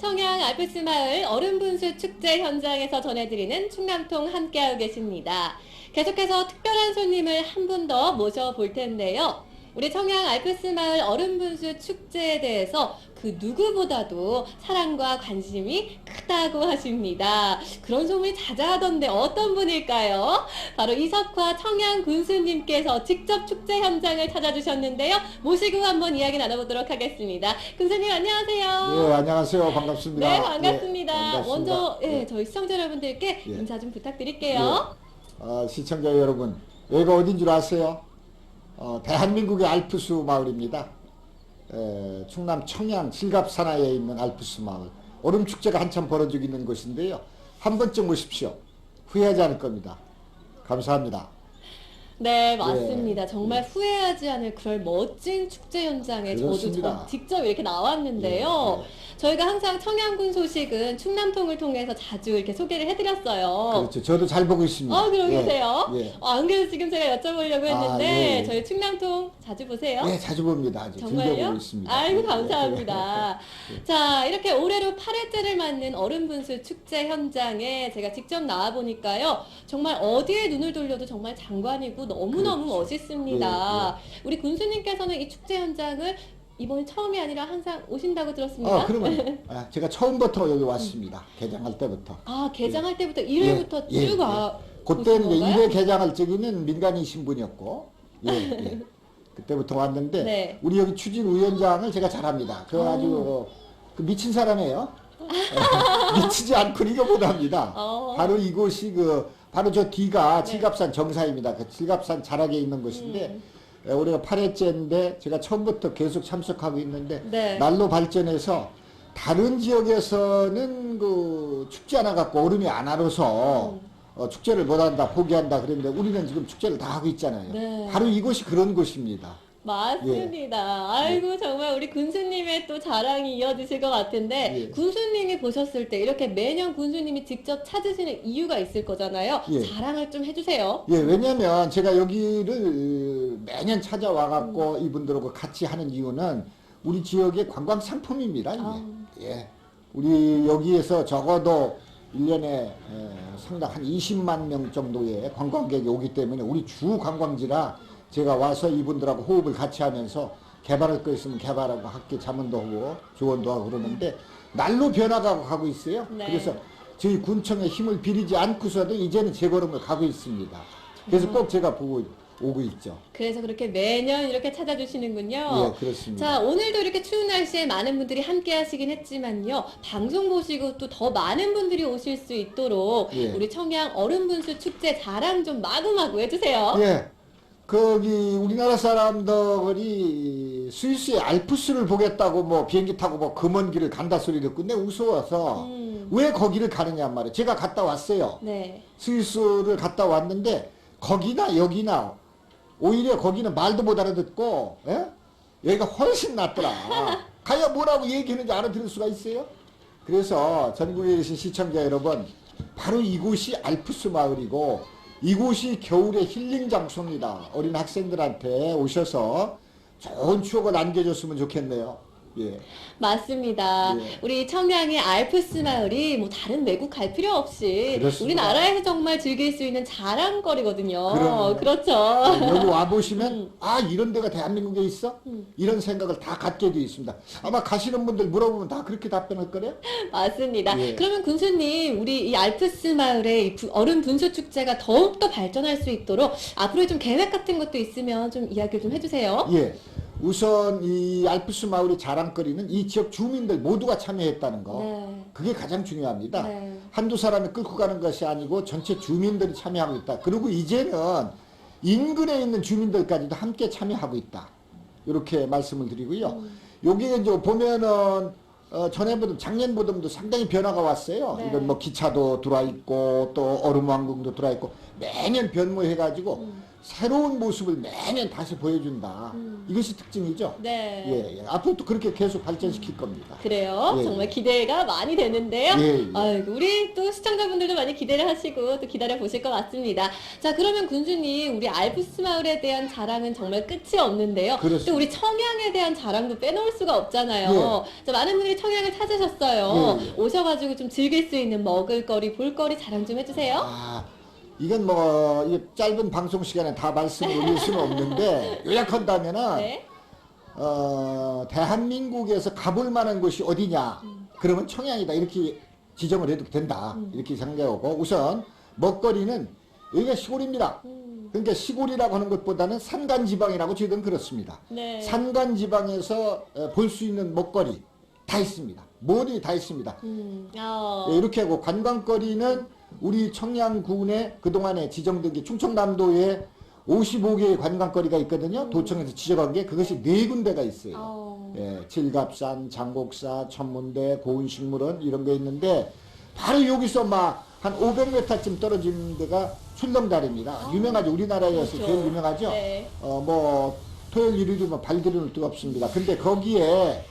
청양 알프스 마을 얼음분수 축제 현장에서 전해드리는 충남통 함께하고 계십니다. 계속해서 특별한 손님을 한 분 더 모셔볼 텐데요. 우리 청양 알프스 마을 얼음분수 축제에 대해서 그 누구보다도 사랑과 관심이 크다고 하십니다. 그런 소문이 자자하던데 어떤 분일까요? 바로 이석화 청양 군수님께서 직접 축제 현장을 찾아주셨는데요. 모시고 한번 이야기 나눠보도록 하겠습니다. 군수님 안녕하세요. 예, 안녕하세요. 반갑습니다. 네, 반갑습니다. 예, 반갑습니다. 먼저 예, 예. 저희 시청자 여러분들께 예. 인사 좀 부탁드릴게요. 어, 시청자 여러분, 여기가 어딘 줄 아세요? 어, 대한민국의 알프스 마을입니다. 에, 충남 청양 실갑산하에 있는 알프스 마을. 얼음 축제가 한참 벌어지고 있는 곳인데요. 한 번쯤 오십시오. 후회하지 않을 겁니다. 감사합니다. 네, 맞습니다. 정말 후회하지 않을 그럴 멋진 축제 현장에 저도 그렇습니다. 저- 직접 이렇게 나왔는데요. 예, 저희가 항상 청양군 소식은 충남통을 통해서 자주 이렇게 소개를 해드렸어요. 그렇죠. 저도 잘 보고 있습니다. 어, 그러고 예, 계세요? 예. 어, 안 그래도 지금 제가 여쭤보려고 했는데, 아, 예, 예. 저희 충남통 자주 보세요? 예, 자주 봅니다. 아주 즐겨 정말요? 보고 있습니다. 아이고 예, 감사합니다. 예. 자 이렇게 올해로 8회째를 맞는 얼음분수 축제 현장에 제가 직접 나와 보니까요 정말 어디에 눈을 돌려도 정말 장관이고 너무 너무 그렇죠. 멋있습니다. 우리 군수님께서는 이 축제 현장을 이번이 처음이 아니라 항상 오신다고 들었습니다. 아, 그러면 아, 제가 처음부터 여기 왔습니다. 개장할 때부터. 아 개장할 때부터 1회부터 예, 쭉 예, 와. 그때는 보신 이제 건가요? 1회 개장할 적에는 민간인 신분이었고, 예, 예. 그때부터 왔는데, 네. 우리 여기 추진 위원장을 제가 잘합니다. 그 아주 그 미친 사람이에요. 예, 미치지 않고 이거 못합니다. 어. 바로 이곳이 그, 바로 저 뒤가 네. 칠갑산 정사입니다. 그 칠갑산 자락에 있는 곳인데, 음. 예, 올해가 8회째인데, 제가 처음부터 계속 참석하고 있는데, 네. 날로 발전해서 다른 지역에서는 그 축제 하나 갖고 얼음이 안 알아서 음. 어, 축제를 못한다 포기한다 그랬는데 우리는 지금 축제를 다 하고 있잖아요. 네. 바로 이곳이 그런 곳입니다. 맞습니다. 아이고 정말 우리 군수님의 또 자랑이 이어지실 것 같은데 예. 군수님이 보셨을 때 이렇게 매년 군수님이 직접 찾으시는 이유가 있을 거잖아요. 예. 자랑을 좀 해주세요. 예, 왜냐면 제가 여기를 매년 찾아와 갖고 음. 이분들하고 같이 하는 이유는 우리 지역의 관광 상품입니다. 이게. 아. 예. 우리 여기에서 적어도 1년에 상당 한 20만 명 정도의 관광객이 오기 때문에 우리 주 관광지라 제가 와서 이분들하고 호흡을 같이 하면서 개발할 거 있으면 개발하고 학교 자문도 하고 조언도 하고 그러는데 날로 변화가 가고 있어요. 네. 그래서 저희 군청의 힘을 비리지 않고서도 이제는 제 걸음을 가고 있습니다. 그래서 꼭 제가 보고 오고 있죠. 그래서 그렇게 매년 이렇게 찾아주시는군요. 예, 그렇습니다. 자, 오늘도 이렇게 추운 날씨에 많은 분들이 함께 하시긴 했지만요. 방송 보시고 또 더 많은 분들이 오실 수 있도록 예. 우리 청양 얼음분수 축제 자랑 좀 마구마구 해주세요. 예. 거기 우리나라 사람들이 스위스의 알프스를 보겠다고 뭐 비행기 타고 뭐 금원 길을 간다 소리 듣고 내 무서워서 음. 왜 거기를 가느냐 말이에요. 제가 갔다 왔어요. 네. 스위스를 갔다 왔는데 거기나 여기나 오히려 거기는 말도 못 알아듣고 예? 여기가 훨씬 낫더라. 가야 뭐라고 얘기하는지 알아들을 수가 있어요? 그래서 전국에 계신 시청자 여러분 바로 이곳이 알프스 마을이고 이곳이 겨울의 힐링 장소입니다. 어린 학생들한테 오셔서 좋은 추억을 남겨줬으면 좋겠네요. 예. 맞습니다. 예. 우리 청양의 알프스 마을이 뭐 다른 외국 갈 필요 없이 그렇습니다. 우리나라에서 정말 즐길 수 있는 자랑거리거든요. 그럼요. 그렇죠. 여기 와 보시면 음. 아 이런 데가 대한민국에 있어? 이런 생각을 다 갖게 돼 있습니다. 아마 가시는 분들 물어보면 다 그렇게 답변할 거래요. 맞습니다. 예. 그러면 군수님, 우리 이 알프스 마을의 이 부- 얼음 분수 축제가 더욱더 발전할 수 있도록 앞으로 좀 계획 같은 것도 있으면 좀 이야기를 좀 해주세요. 예. 우선 이 알프스 마을의 자랑거리는 이 지역 주민들 모두가 참여했다는 거. 네. 그게 가장 중요합니다. 네. 한두 사람이 끌고 가는 것이 아니고 전체 주민들이 참여하고 있다. 그리고 이제는 인근에 있는 주민들까지도 함께 참여하고 있다. 이렇게 말씀을 드리고요. 음. 여기에 이제 보면은 어, 전에보다 작년보다도 상당히 변화가 왔어요. 네. 이런 뭐 기차도 들어와 있고 또 얼음왕궁도 들어와 있고 매년 변모해가지고 새로운 모습을 매년 다시 보여준다. 음. 이것이 특징이죠. 네. 예, 예. 앞으로 또 그렇게 계속 발전시킬 겁니다. 그래요. 예, 정말 예. 기대가 많이 되는데요. 예, 예. 아이고, 우리 또 시청자분들도 많이 기대를 하시고 또 기다려 보실 것 같습니다. 자, 그러면 군주님, 우리 알프스 마을에 대한 자랑은 정말 끝이 없는데요. 그렇습니다. 또 우리 청양에 대한 자랑도 빼놓을 수가 없잖아요. 자, 많은 분들이 청양을 찾으셨어요. 예, 예. 오셔가지고 좀 즐길 수 있는 먹을거리, 볼거리 자랑 좀 해주세요. 아, 이건 뭐, 이 짧은 방송 시간에 다 말씀을 올릴 수는 없는데, 요약한다면은, 네. 어, 대한민국에서 가볼 만한 곳이 어디냐? 그러면 청양이다. 이렇게 지정을 해도 된다. 음. 이렇게 생각하고, 우선, 먹거리는 여기가 시골입니다. 음, 그러니까 시골이라고 하는 것보다는 산간지방이라고 저희들은 그렇습니다. 네. 산간지방에서 볼 수 있는 먹거리 다 있습니다. 뭐니 다 있습니다. 음, 어. 예, 이렇게 하고 관광거리는 우리 청양군에 그동안에 지정된 게 충청남도에 55개의 관광거리가 있거든요. 도청에서 지정한 게 그것이 네 군데가 있어요. 어. 예, 칠갑산, 장곡사, 천문대, 고운식물원 이런 게 있는데 바로 여기서 막 한 500m쯤 떨어진 데가 출렁다리입니다. 유명하죠. 우리나라에서 그렇죠. 제일 유명하죠. 네. 어, 뭐 토요일 일요일이면 발디디는 데가 없습니다. 근데 거기에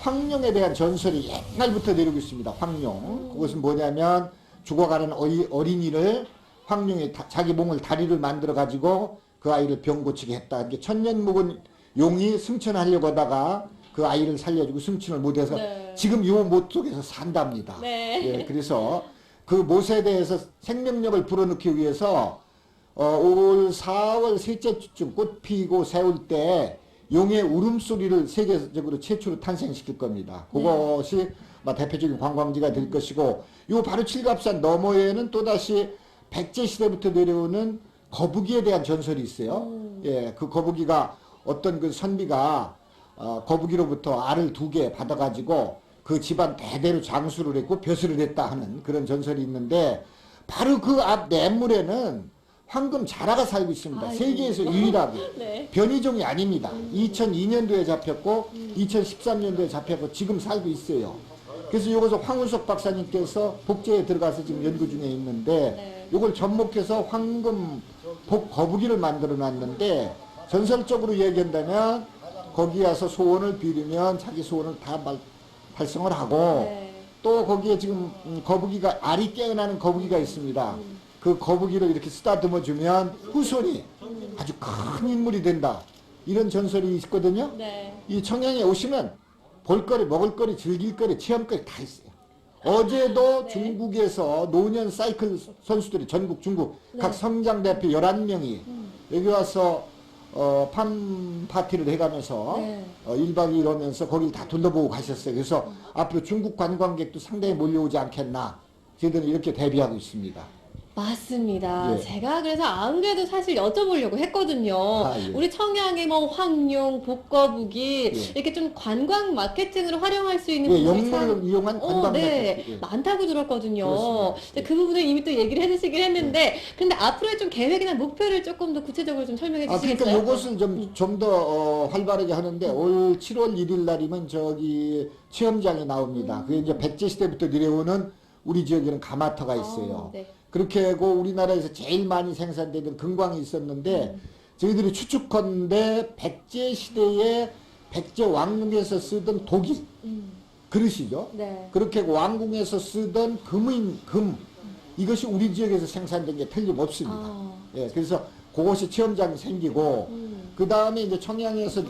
황룡에 대한 전설이 옛날부터 내리고 있습니다. 황룡. 그것은 뭐냐면 죽어가는 어린이를 황룡이 다- 자기 몸을 다리를 만들어 가지고 그 아이를 병 고치게 했다. 이게 천년 묵은 용이 승천하려고 하다가 그 아이를 살려주고 승천을 못해서 네. 지금 요 못 속에서 산답니다. 네. 예, 그래서 그 못에 대해서 생명력을 불어넣기 위해서 어, 올 4월 셋째 주쯤 꽃 피고 세울 때 용의 울음소리를 세계적으로 최초로 탄생시킬 겁니다. 그것이 막 대표적인 관광지가 될 것이고 요 바로 칠갑산 너머에는 또다시 백제 시대부터 내려오는 거북이에 대한 전설이 있어요. 예, 그 거북이가 어떤 그 선비가 어, 거북이로부터 알을 두 개 받아가지고 그 집안 대대로 장수를 했고 벼슬을 했다 하는 그런 전설이 있는데 바로 그 앞 냇물에는 황금 자라가 살고 있습니다. 아이고. 세계에서 유일하게. 네. 변이종이 아닙니다. 2002년도에 잡혔고 2013년도에 잡혔고 지금 살고 있어요. 그래서 이것을 황우석 박사님께서 복제에 들어가서 지금 연구 중에 있는데 네. 이걸 접목해서 황금 복 거북이를 만들어 놨는데 전설적으로 얘기한다면 거기 와서 소원을 빌으면 자기 소원을 다 말- 달성을 하고 네. 또 거기에 지금 음, 거북이가 알이 깨어나는 거북이가 있습니다. 그 거북이를 이렇게 쓰다듬어 주면 후손이 아주 큰 인물이 된다. 이런 전설이 있거든요. 네. 이 청양에 오시면 볼거리, 먹을거리, 즐길거리, 체험거리 다 있어요. 어제도 네. 중국에서 노년 사이클 선수들이 전국 중국 각 네. 성장 대표 11명이 여기 와서 어, 팜 파티를 해가면서 네. 어, 1박 2일 하면서 거기를 다 둘러보고 가셨어요. 그래서 앞으로 중국 관광객도 상당히 몰려오지 않겠나. 저희들은 이렇게 대비하고 있습니다. 맞습니다. 예. 제가 그래서 안 그래도 사실 여쭤보려고 했거든요. 아, 예. 우리 청양의 뭐 황룡, 복거북이 예. 이렇게 좀 관광 마케팅으로 활용할 수 있는 예, 부분이 참- 영문을 이용한 어, 관광 네. 마케팅. 예. 많다고 들었거든요. 그렇습니다. 근데 그 부분을 이미 또 얘기를 해주시긴 했는데, 근데 앞으로의 좀 계획이나 목표를 조금 더 구체적으로 좀 설명해 아, 주시겠어요? 그러니까 요것을 좀, 좀 더, 어, 활발하게 하는데, 올 7월 1일 날이면 저기 체험장이 나옵니다. 그게 이제 백제시대부터 내려오는 우리 지역에는 가마터가 있어요. 어, 네. 그렇게 하고 우리나라에서 제일 많이 생산되는 금광이 있었는데, 저희들이 추측컨대 백제 시대에 백제 왕궁에서 쓰던 독일, 음, 그릇이죠. 네. 그렇게 왕궁에서 쓰던 금인, 금, 이것이 우리 지역에서 생산된 게 틀림없습니다. 아, 예, 그래서 그것이 체험장이 생기고, 음. 그 다음에 이제 청양에서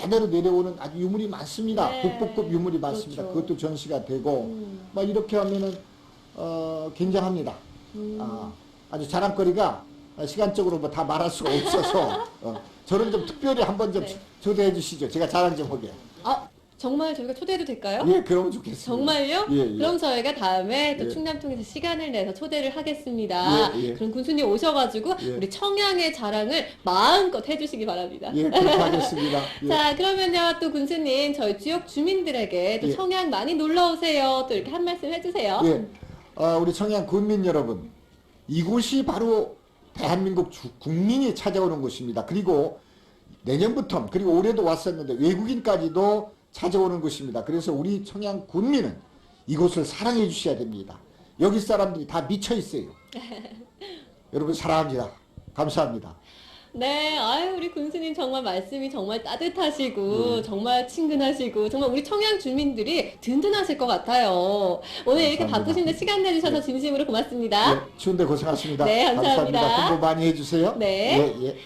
대대로 내려오는 아주 유물이 많습니다. 네. 국보급 유물이 많습니다. 그렇죠. 그것도 전시가 되고, 음. 막 이렇게 하면은, 어, 굉장합니다. 음. 아, 아주 자랑거리가 시간적으로 뭐 다 말할 수가 없어서, 어, 저를 좀 특별히 한번 좀 네. 초대해 주시죠. 제가 자랑 좀 하게. 아, 정말 저희가 초대해도 될까요? 예, 그러면 좋겠습니다. 정말요? 예, 예. 그럼 저희가 다음에 또 예. 충남통에서 시간을 내서 초대를 하겠습니다. 예, 예. 그럼 군수님 오셔가지고 예. 우리 청양의 자랑을 마음껏 해주시기 바랍니다. 예, 그렇게 하겠습니다. 예. 자, 그러면요, 또 군수님, 저희 지역 주민들에게 또 예. 청양 많이 놀러 오세요. 또 이렇게 한 말씀 해주세요. 예, 어, 우리 청양 군민 여러분, 이곳이 바로 대한민국 주- 국민이 찾아오는 곳입니다. 그리고 내년부터 그리고 올해도 왔었는데 외국인까지도 찾아오는 곳입니다. 그래서 우리 청양 군민은 이곳을 사랑해 주셔야 됩니다. 여기 사람들이 다 미쳐 있어요. 여러분 사랑합니다. 감사합니다. 네, 아유, 우리 군수님 정말 말씀이 정말 따뜻하시고, 네. 정말 친근하시고, 정말 우리 청양 주민들이 든든하실 것 같아요. 오늘 이렇게 감사합니다. 바쁘신데 시간 내주셔서 진심으로 고맙습니다. 예, 추운데 고생하십니다. 네, 감사합니다. 공부 많이 해주세요. 네. 예, 예.